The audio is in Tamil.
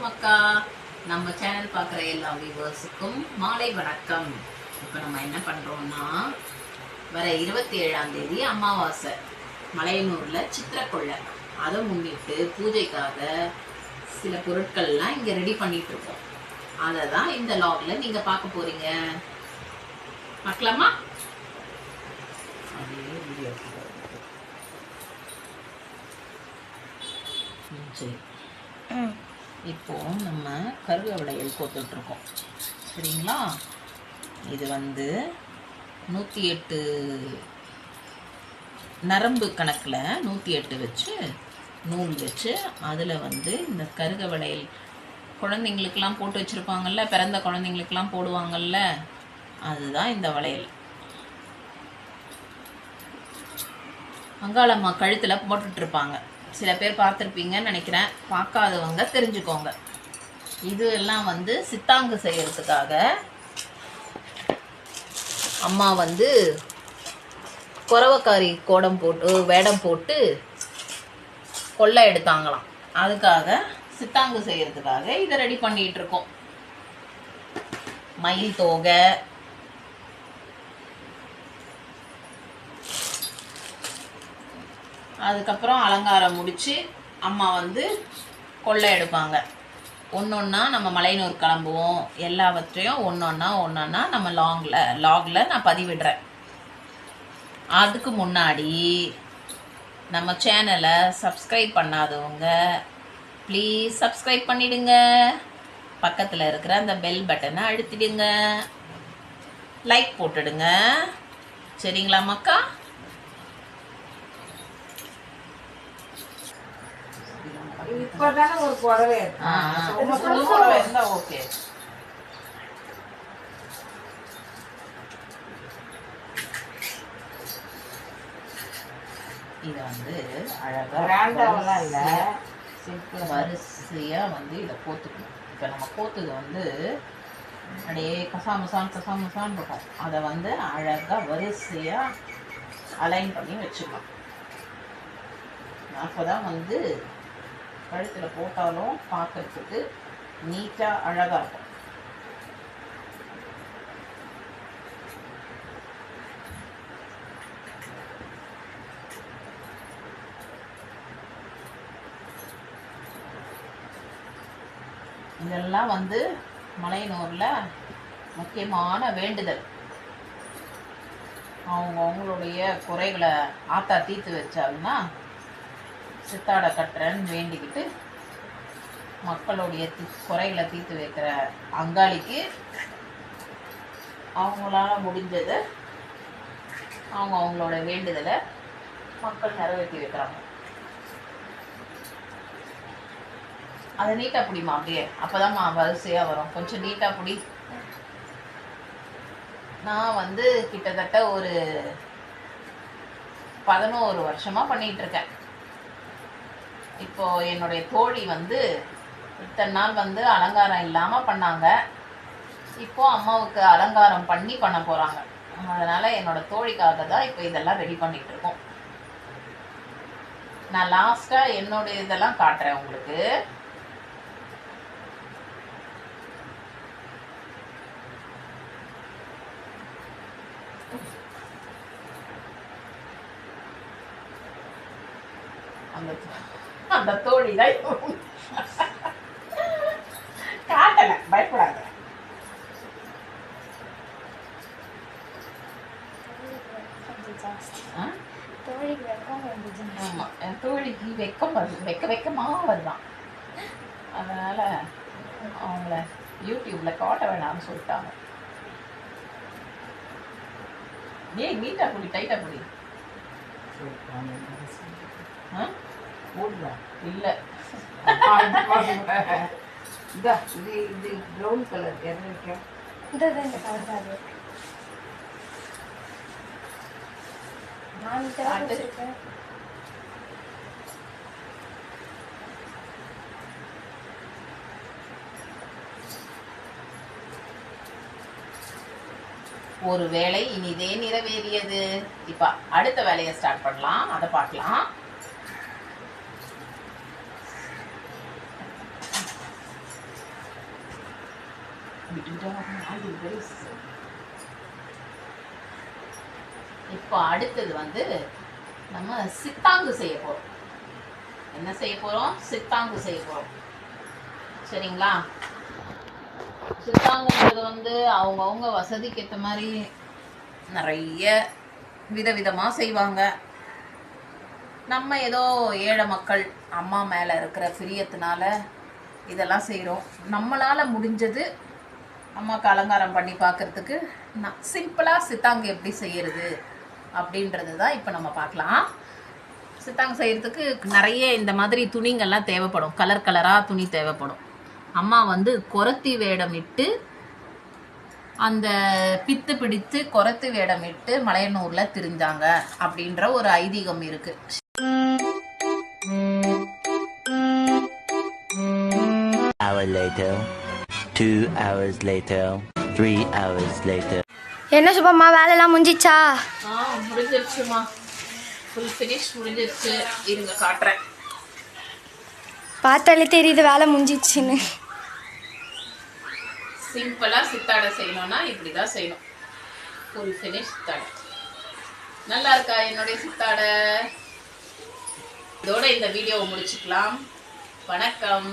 வணக்கம் அக்கா நம்ம சேனல் பார்க்குற எல்லா வியூவர்ஸுக்கும் மாலை வணக்கம். இப்போ நம்ம என்ன பண்ணுறோம்னா வர இருபத்தி ஏழாம் தேதி அமாவாசை மலையனூரில் சித்திரக்கொள்ளை. அதை முன்னிட்டு பூஜைக்காக சில பொருட்கள்லாம் இங்கே ரெடி பண்ணிட்டு இருக்கோம் அதை தான் இந்த லாக்ல நீங்கள் பார்க்க போறீங்க. பார்க்கலாமா? அப்படியே ம், சரி. இப்போ நம்ம கருக விடையல் கோத்துட்ருக்கோம். சரிங்களா? இது வந்து நூற்றி எட்டு நரம்பு கணக்கில் நூற்றி எட்டு வச்சு நூல் வச்சு அதில் வந்து இந்த கருக வளையல் குழந்தைங்களுக்கெல்லாம் போட்டு வச்சுருப்பாங்கல்ல பிறந்த குழந்தைங்களுக்கெல்லாம் போடுவாங்கல்ல அதுதான் இந்த வளையல். அங்காளம்மா கழுத்தில் போட்டுட்ருப்பாங்க. சில பேர் பார்த்துருப்பீங்கன்னு நினைக்கிறேன். பார்க்காதவங்க தெரிஞ்சுக்கோங்க. இது எல்லாம் வந்து சித்தாங்கு செய்கிறதுக்காக அம்மா வந்து குறவக்காரி கோடம் போட்டு வேடம் போட்டு கொள்ளை எடுத்தாங்களாம். அதுக்காக சித்தாங்கு செய்கிறதுக்காக இதை ரெடி பண்ணிகிட்ருக்கோம் இருக்கோம். மயில் தோகை அதுக்கப்புறம் அலங்காரம் முடித்து அம்மா வந்து கொள்ளை எடுப்பாங்க. ஒன்றா நம்ம மலையனூர் கிளம்புவோம். எல்லாவற்றையும் ஒன்றா ஒன்றா நம்ம லாங்கில் லாகில் நான் பதிவிடுறேன். அதுக்கு முன்னாடி நம்ம சேனலை சப்ஸ்கிரைப் பண்ணாதவங்க ப்ளீஸ் சப்ஸ்கிரைப் பண்ணிவிடுங்க பக்கத்தில் இருக்கிற அந்த பெல் பட்டனை அழுத்திடுங்க. லைக் போட்டுடுங்க. சரிங்களா மக்கா? இப்பதானே ஒரு புடவை இருந்தா ஓகே. இத வந்து அழகா பிராண்டாவெல்லாம் இல்ல. சிம்பிள் வரிசையா வந்து இதை கோத்துக்கணும் இப்போ நம்ம கோத்துது வந்து அப்படியே கசாமசான் கசாமசான் இருக்கும். அதை வந்து அழகா வரிசையா அலைன் பண்ணி வச்சுக்கலாம் அப்போதான் வந்து கழுத்தில் போட்டாலும் பார்க்கறதுக்கு நீட்டாக அழகாக இருக்கும். இதெல்லாம் வந்து மலையனூரில் முக்கியமான வேண்டுதல். அவங்க அவங்களுடைய குறைகளை ஆத்தா தீர்த்து வச்சாங்கன்னா சித்தாடை கட்டுறேன்னு வேண்டிக்கிட்டு மக்களுடைய தி குறைகளை தீர்த்து வைக்கிற அங்காளிக்கு அவங்களால முடிஞ்சதை அவங்க அவங்களோட வேண்டுதலை மக்கள் நிறைவேற்றி வைக்கிறாங்க. அதை நீட்டாக பிடிமா அப்படியே? அப்போதாம்மா வரிசையாக வரும். கொஞ்சம் நீட்டாக பிடி. நான் வந்து கிட்டத்தட்ட ஒரு பதினோரு வருஷமாக பண்ணிகிட்ருக்கேன் இப்போ என்னுடைய தோழி வந்து இத்தனை நாள் வந்து அலங்காரம் இல்லாமல் பண்ணாங்க. இப்போ அம்மாவுக்கு அலங்காரம் பண்ணி பண்ண போகிறாங்க அதனால் என்னோட தோழிக்காக தான் இப்போ இதெல்லாம் ரெடி பண்ணிகிட்டு இருக்கோம். நான் லாஸ்ட்டாக என்னோட இதெல்லாம் காட்டுறேன் உங்களுக்கு. அந்த அந்த தோழி தான். காட்டல பயப்படாத ஆ? ஆமா என் தோழிக்கு வெக்கம் வருது வெக்க வெக்கமா வருதான் அதனால அவங்கள யூடியூப்ல காட்ட வேணாம்னு சொல்லிட்டாங்க ஏய் நீட்டா புடி டைட்டா புடி ஆ? இல்ல இது. இதா, இது brown color. எது இருக்கு? ஒரு வேலை இனிதே நிறைவேறியது இப்ப அடுத்த வேலையை ஸ்டார்ட் பண்ணலாம் அதை பார்க்கலாம் இப்போ அடுத்தது வந்து நம்ம சித்தாங்கு செய்ய போறோம். என்ன செய்ய போறோம்? சித்தாங்கு செய்ய போறோம். சரிங்களா? சித்தாங்குன்றது வந்து அவங்கவுங்க வசதிக்கு ஏற்ற மாதிரி நிறைய விதவிதமாக செய்வாங்க. நம்ம ஏதோ ஏழை மக்கள் அம்மா மேலே இருக்கிற பிரியத்தினால இதெல்லாம் செய்கிறோம் நம்மளால் முடிஞ்சது அம்மாவுக்கு அலங்காரம் பண்ணி பார்க்குறதுக்கு நான் சிம்பிளாக சித்தாங்க எப்படி செய்யறது அப்படின்றது தான் இப்போ நம்ம பார்க்கலாம். சித்தாங்க செய்யறதுக்கு நிறைய இந்த மாதிரி துணிங்கள்லாம் தேவைப்படும். கலர் கலராக துணி தேவைப்படும். அம்மா வந்து கொரத்தி வேடமிட்டு அந்த பித்து பிடித்து கொரத்து வேடமிட்டு மலையனூரில் திரிஞ்சாங்க அப்படின்ற ஒரு ஐதீகம் இருக்கு. Hour later, two hours later, three hours later. என்ன சுபம்மா வேலைலாம் முடிஞ்சிச்சா? ஆ முடிஞ்சிருச்சுமா ஃபுல் ஃபினிஷ் முடிஞ்சிருச்சு. இருங்க காட்டுறேன். பார்த்தாலே தெரியுது வேலை முடிஞ்சிச்சுன்னு சிம்பிளாக சித்தாடை செய்யணும்னா இப்படி தான் செய்யணும். ஃபுல் ஃபினிஷ் சித்தாடை. நல்லா இருக்கா என்னுடைய சித்தாடை? இதோட இந்த வீடியோவை முடிச்சுக்கலாம். வணக்கம்.